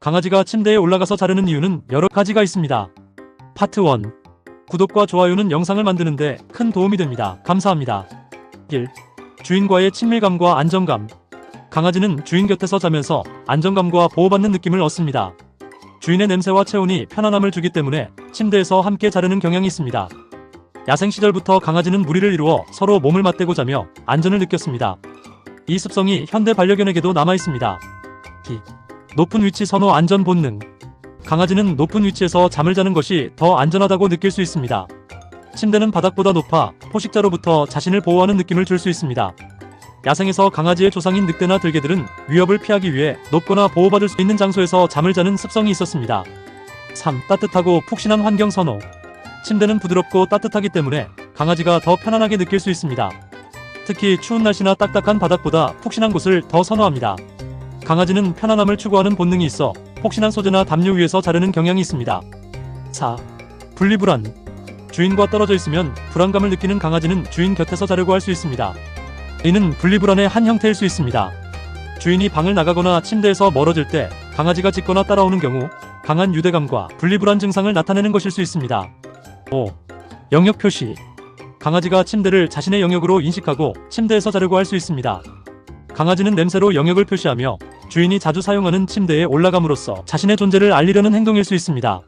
강아지가 침대에 올라가서 자르는 이유는 여러 가지가 있습니다. 파트 1. 구독과 좋아요는 영상을 만드는데 큰 도움이 됩니다. 감사합니다. 1. 주인과의 친밀감과 안정감. 강아지는 주인 곁에서 자면서 안정감과 보호받는 느낌을 얻습니다. 주인의 냄새와 체온이 편안함을 주기 때문에 침대에서 함께 자르는 경향이 있습니다. 야생 시절부터 강아지는 무리를 이루어 서로 몸을 맞대고 자며 안전을 느꼈습니다. 이 습성이 현대 반려견에게도 남아 있습니다. 기. 높은 위치 선호 안전 본능. 강아지는 높은 위치에서 잠을 자는 것이 더 안전하다고 느낄 수 있습니다. 침대는 바닥보다 높아 포식자로부터 자신을 보호하는 느낌을 줄 수 있습니다. 야생에서 강아지의 조상인 늑대나 들개들은 위협을 피하기 위해 높거나 보호받을 수 있는 장소에서 잠을 자는 습성이 있었습니다. 3. 따뜻하고 푹신한 환경 선호. 침대는 부드럽고 따뜻하기 때문에 강아지가 더 편안하게 느낄 수 있습니다. 특히 추운 날씨나 딱딱한 바닥보다 푹신한 곳을 더 선호합니다. 강아지는 편안함을 추구하는 본능이 있어 폭신한 소재나 담요 위에서 자르는 경향이 있습니다. 4. 분리불안. 주인과 떨어져 있으면 불안감을 느끼는 강아지는 주인 곁에서 자려고 할 수 있습니다. 이는 분리불안의 한 형태일 수 있습니다. 주인이 방을 나가거나 침대에서 멀어질 때 강아지가 짖거나 따라오는 경우 강한 유대감과 분리불안 증상을 나타내는 것일 수 있습니다. 5. 영역 표시. 강아지가 침대를 자신의 영역으로 인식하고 침대에서 자려고 할 수 있습니다. 강아지는 냄새로 영역을 표시하며 주인이 자주 사용하는 침대에 올라감으로써 자신의 존재를 알리려는 행동일 수 있습니다.